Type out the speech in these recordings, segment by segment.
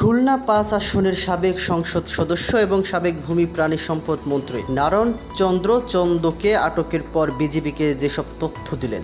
খুলনা পাঁচ আসনের সাবেক সংসদ সদস্য এবং সাবেক ভূমি প্রাণী সম্পদ মন্ত্রী নারায়ণ চন্দ্র চন্দকে আটকের পর বিজেপিকে যেসব তথ্য দিলেন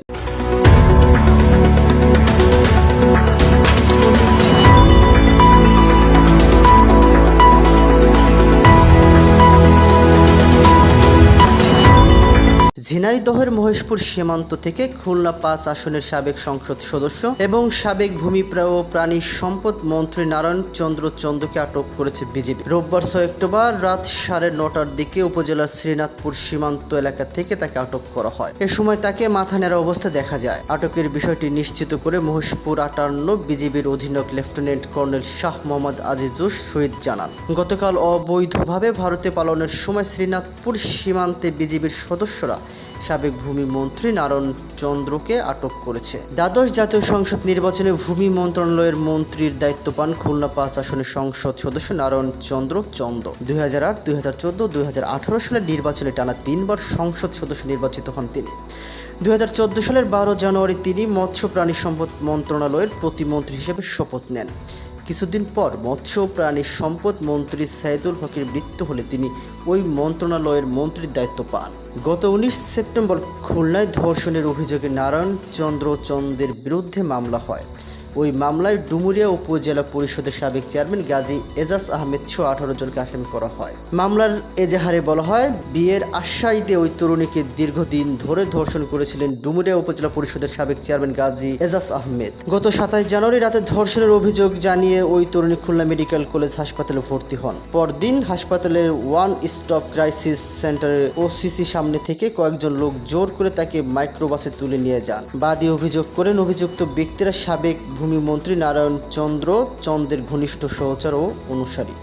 ঝিনাইদহের মহেশপুর সীমান্ত থেকে খুলনা পাঁচ আসনের সাবেক সংসদ সদস্য এবং সাবেক ভূমি ও প্রাণী সম্পদ মন্ত্রী নারায়ণ চন্দ্র চন্দ্রকে আটক করেছে বিজেপি। রোববার ছয় অক্টোবর রাত সাড়ে নটার দিকে উপজেলার শ্রীনাথপুর সীমান্ত এলাকা থেকে তাকে আটক করা হয়। এ সময় তাকে মাথা নেড়া অবস্থা দেখা যায়। আটকের বিষয়টি নিশ্চিত করে মহেশপুর আটান্ন বিজেপির অধীনক লেফটেন্যান্ট কর্নেল শাহ মোহাম্মদ আজিজুস শহীদ জানান। গতকাল অবৈধভাবে ভারতে পালনের সময় শ্রীনাথপুর সীমান্তে বিজেপির সদস্যরা সাবেক ভূমি মন্ত্রী নারায়ণ চন্দ্রকে আটক করেছে। দ্বাদশ জাতীয় সংসদ নির্বাচনে ভূমি মন্ত্রণালয়ের মন্ত্রীর দায়িত্ব পান খুলনা পাঁচ আসনের সংসদ সদস্য নারায়ণ চন্দ্র চন্দ দুই হাজার আট, দুই হাজার চোদ্দ, দুই হাজার আঠারো সালের নির্বাচনে টানা তিনবার সংসদ সদস্য নির্বাচিত হন তিনি। দুই হাজার চোদ্দ সালের বারো জানুয়ারি তিনি মৎস্য প্রাণী সম্পদ মন্ত্রণালয়ের প্রতিমন্ত্রী হিসেবে শপথ নেন। কিছুদিন পর মৎস্য প্রাণী সম্পদ মন্ত্রী সাইদুল হকের মৃত্যু হলে তিনি ওই মন্ত্রণালয়ের মন্ত্রীর দায়িত্ব পান। গত উনিশ সেপ্টেম্বর খুলনায় ধর্ষণের অভিযোগে নারায়ণ চন্দ্র চন্দের বিরুদ্ধে মামলা হয়। ওই মামলায় ডুমুরিয়া উপজেলা পরিষদের সাবেক চেয়ারম্যান গাজী এজাজ আহমেদ সহ আঠারো জনকে আসামি করা হয়। মামলার এজাহারে বলা হয়, বিয়ের আশ্বাস দিয়ে ওই তরুণীকে দীর্ঘদিন ধরে ধর্ষণ করেছিলেন ডুমুরিয়া উপজেলা পরিষদের সাবেক চেয়ারম্যান গাজী এজাজ আহমেদ। গত সাতাশ জানুয়ারি রাতে ধর্ষণের অভিযোগ জানিয়ে ওই তরুণী খুলনা মেডিকেল কলেজ হাসপাতালে ভর্তি হন। পরদিন হাসপাতালের ওয়ান স্টপ ক্রাইসিস সেন্টারের ওসিসি সামনে থেকে কয়েকজন লোক জোর করে তাকে মাইক্রোবাসে তুলে নিয়ে যান। বাদী অভিযোগ করেন, অভিযুক্ত ব্যক্তিরা সাবেক ভূমি মন্ত্রী নারায়ণ চন্দ্র চন্দ্রের ঘনিষ্ঠ সহচার ও অনুসারী।